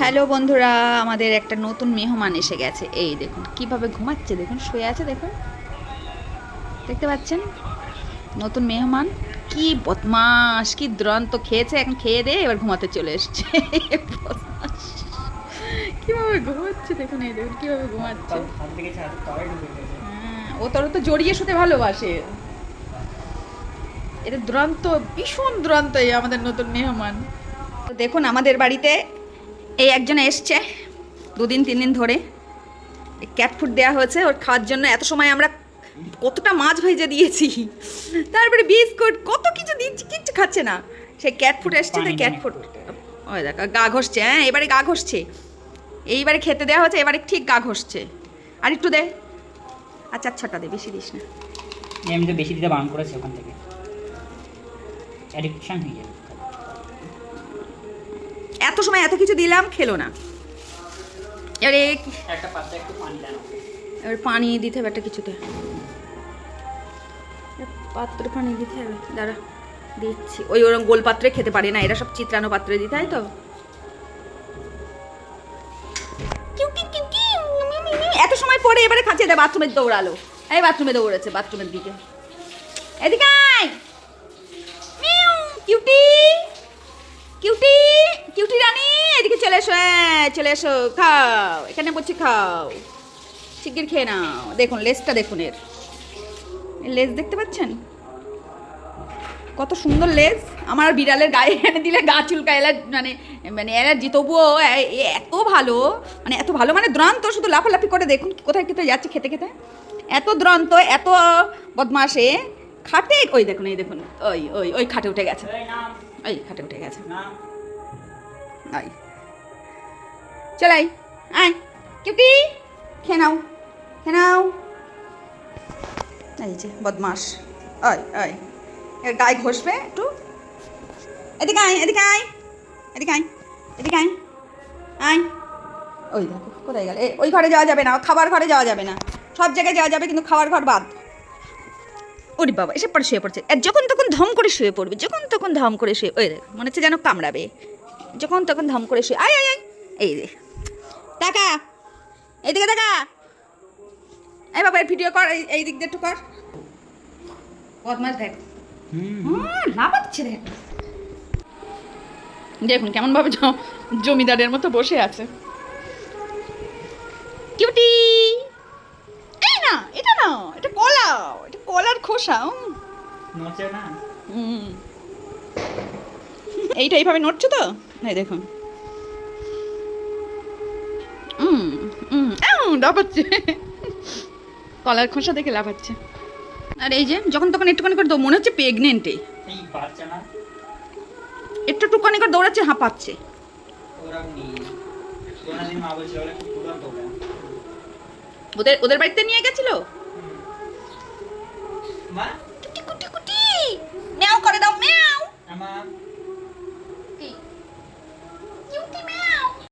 Hello বন্ধুরা আমাদের একটা নতুন মেহমান এসে গেছে। এই দেখুন কীভাবে ঘুমাচ্ছে? দেখুন শুয়ে আছে দেখুন। দেখতে পাচ্ছেন? নতুন মেহমান কি বদমাস কি দুরন্ত খেয়েছে এখন খেয়ে দে এবার ঘুমাতে চলে এসছে। কীভাবে ঘুমাচ্ছে? দেখুন এই দেখুন কীভাবে ঘুমাচ্ছে। হ্যাঁ, ও তোর তো জড়িয়ে শুতে ভালোবাসে। এটা দুরন্ত ভীষণ দুরন্ত এই আমাদের নতুন মেহমান। দেখুন আমাদের বাড়িতে এই একজন এসছে দুদিন তিন দিন ধরে ক্যাট ফুড দেওয়া হয়েছে ওর খাওয়ার জন্য এত সময় আমরা কতটা মাছ ভেজে দিয়েছি। তারপরে বিস্কুট কত কিছু দিচ্ছি কিচ্ছু খাচ্ছে না। সে ক্যাট ফুড এসছে তো ক্যাট ফুড ওই দেখো গা ঘষছে হ্যাঁ এবারে গা ঘষছে। এইবারে খেতে দেওয়া হচ্ছে এবারে ঠিক গা ঘষছে। আর একটু দে। আচ্ছা আচ্ছাটা দে বেশি দিস না। আমি তো বেশি দিতে বারণ করেছি ওখান থেকে। অ্যাডিকশন হয়ে যাবে এত সময় এত কিছু দিলাম খেলো না। এবারে একটা পাত্রে একটু পানি দেন এবার পানি দিতে হবে একটা কিছুতে। পাত্রে পানি দিতে হবে দাঁড়া দিচ্ছি। ওই ওরকম গোল পাত্রে খেতে পারে না এরা সব চিত্রানো পাত্রে দিতে হয় তো। এত সময় পরে এবারে খাঁচিয়ে দেয় বাথরুমে দৌড়ালো। এই বাথরুমে দৌড়েছে বাথরুমের দিকে। এদিকে আয় মিউ, কিউটি কিউটি কিউটি রানী এদিকে চলে এসো হ্যাঁ চলে এসো খাও এখানে বসে খাও। শিগগির খেয়ে নাও। দেখুন লেজটা দেখুন এর। লেজ দেখতে পাচ্ছেন? কত সুন্দর লেজ আমার বিড়ালের গায়ে এনে দিলে গা চুলকা এলার মানে মানে অ্যালার্জি। তবুও এত ভালো মানে এত ভালো মানে দ্রান্ত শুধু লাফালাফি করে দেখুন কোথায় কোথায় যাচ্ছে খেতে খেতে। এত দ্রান্ত এত বদমাসে খাটে ওই দেখুন এই দেখুন ওই ওই ওই খাটে উঠে গেছে। ওই খাটে উঠে গেছে। আয় চলাই। আয়, কিউটি। খেয়ে নাও খেয়ে নাও। এই যে বদমাস আয় আয়। এর গায়ে ঘষবে একটু। এদিকে আয় এদিকে আয়। এদিকে আয় এদিকে আয়। আয়। ওই দেখো, কোথায় গেলে? ওই ঘরে যাওয়া যাবে না খাবার ঘরে যাওয়া যাবে না। সব জায়গায় যাওয়া যাবে, কিন্তু খাবার ঘর বাদ। ওরে বাবা, এসে পরে শুয়ে পড়ছে। আর যখন তখন ধম করে শুয়ে পড়বে, যখন তখন ধম করে শুয়ে ওই দেখ, মনে হচ্ছে যেন কামড়াবে। যখন তখন ধম করে শুয়ে আয় আয় আয়। এই রে টাকা এইদিকে এই বাবা ভিডিও কর এই- দিক দিয়ে একটু কর। বদমাস দেখ। লাফাচ্ছে দেখুন কেমন ভাবে জমিদারের মতো বসে আছে। কিউটি! এই না এটা না এটা কলা এটা কলার খোসা। নচে না। এইটা এইভাবে নড়ছে তো? এই দেখুন। লাফাচ্ছে। কলার খোসা দেখে লাফাচ্ছে। আর এই যে যখন তখন একটুখানি করে মনে হচ্ছে প্রেগনেন্টে একটু টুকানি করে দৌড়াচ্ছে হাঁপাচ্ছে। ওদের ওদের বাড়িতে নিয়ে গেছিল? মা?